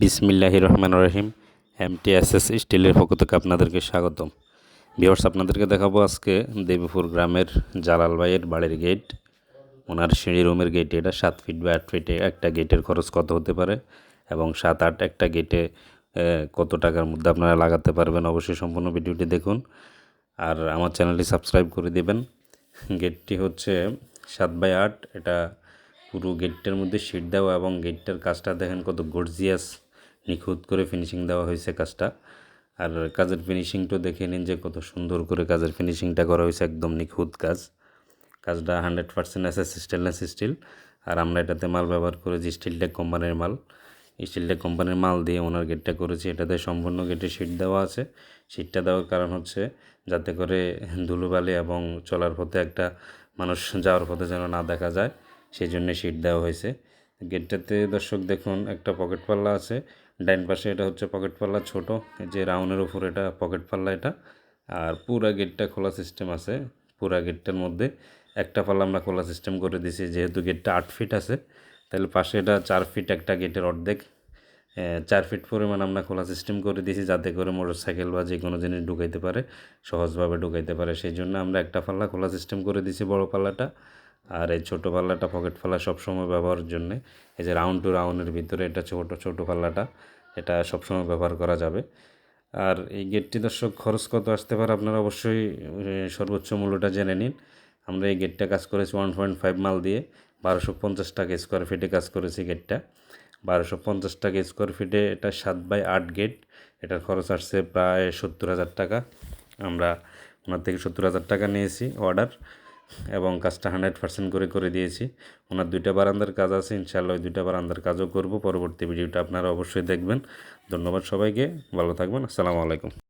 বিসমিল্লাহি রহমান রহিম এমটিএসএস স্টিলের পক্ষ থেকে আপনাদেরকে স্বাগতম। ভিওর্স আপনাদেরকে দেখাবো আজকে দেবীপুর গ্রামের জালাল ভাইয়ের বাড়ির গেট ওনার সিঁড়ি রুমের গেট এটা সাত ফিট বা আট ফিটে একটা গেটের খরচ কত হতে পারে এবং সাত আট একটা গেটে কত টাকার মধ্যে আপনারা লাগাতে পারবেন অবশ্যই সম্পূর্ণ ভিডিওটি দেখুন। আর আমার চ্যানেলটি সাবস্ক্রাইব করে দেবেন। গেটটি হচ্ছে সাত বাই আট, এটা পুরো গেটটার মধ্যে সিট দেওয়া এবং গেটটার কাজটা দেখেন কত গর্জিয়াস নিখুঁত করে ফিনিশিং দেওয়া হয়েছে কাজটা। আর কাজের ফিনিশিংটা দেখে নিন যে কত সুন্দর করে কাজের ফিনিশিংটা করা হয়েছে, একদম নিখুঁত কাজ। কাজটা হান্ড্রেড পার্সেন্ট আছে স্টেনলেস স্টিল আর আমরা এটাতে মাল ব্যবহার করেছি স্টিলটেক কোম্পানির মাল। স্টিলটেক কোম্পানির মাল দিয়ে ওনার গেটটা করেছি। এটাতে সম্পূর্ণ গেটে শিট দেওয়া আছে। শিটটা দেওয়ার কারণ হচ্ছে যাতে করে ধুলোবালি এবং চলার পথে একটা মানুষ যাওয়ার পথে যেন না দেখা যায়, সেই জন্য শিট দেওয়া হয়েছে। গেটটাতে দর্শক দেখুন, একটা পকেট পাল্লা আছে। ডাইন পাশে এটা হচ্ছে পকেট পাল্লা ছোট যে রাউন্ডের উপর এটা পকেট পাল্লা এটা। আর পুরা গেটটা খোলা সিস্টেম আছে, পুরা গেটটার মধ্যে একটা পাল্লা আমরা খোলা সিস্টেম করে দিছি, যেহেতু গেটটা আট ফিট আছে, তাহলে পাশে এটা চার ফিট একটা গেটের অর্ধেক। চার ফিট পরিমাণ আমরা খোলা সিস্টেম করে দিয়েছি যাতে করে মোটর সাইকেল বা যে কোনো জিনিস ঢুকাইতে পারে, সহজভাবে ঢুকাইতে পারে। সেই জন্য আমরা একটা পাল্লা খোলা সিস্টেম করে দিয়েছি বড় পাল্লাটা। আর এই ছোটো পাল্লাটা পকেট পাল্লা সবসময় ব্যবহারের জন্য। এই যে রাউন্ড টু রাউন্ডের ভিতরে এটা ছোটো ছোটো পাল্লাটা, এটা সবসময় ব্যবহার করা যাবে। আর এই গেটটি দর্শক খরচ কত আসতে পারে আপনারা অবশ্যই সর্বোচ্চ মূল্যটা জেনে নিন। আমরা এই গেটটা কাজ করেছি ওয়ান পয়েন্ট ফাইভ মাল দিয়ে। বারোশো পঞ্চাশ টাকা স্কোয়ার ফিটে কাজ করেছি গেটটা বারোশো পঞ্চাশ টাকা স্কোয়ার ফিটে এটা সাত বাই আট গেট এটার খরচ আসছে প্রায় সত্তর হাজার টাকা। আমরা ওনার থেকে সত্তর হাজার টাকা নিয়েছি অর্ডার এবং কাজটা হান্ড্রেড পার্সেন্ট করে করে দিয়েছি। ওনার দুইটা বারান্দার কাজ আছে, ইনশাআল্লাহ ওই দুইটা বারান্দার কাজও করব। পরবর্তী ভিডিওটা আপনারা অবশ্যই দেখবেন। ধন্যবাদ সবাইকে, ভালো থাকবেন, আসসালামু আলাইকুম।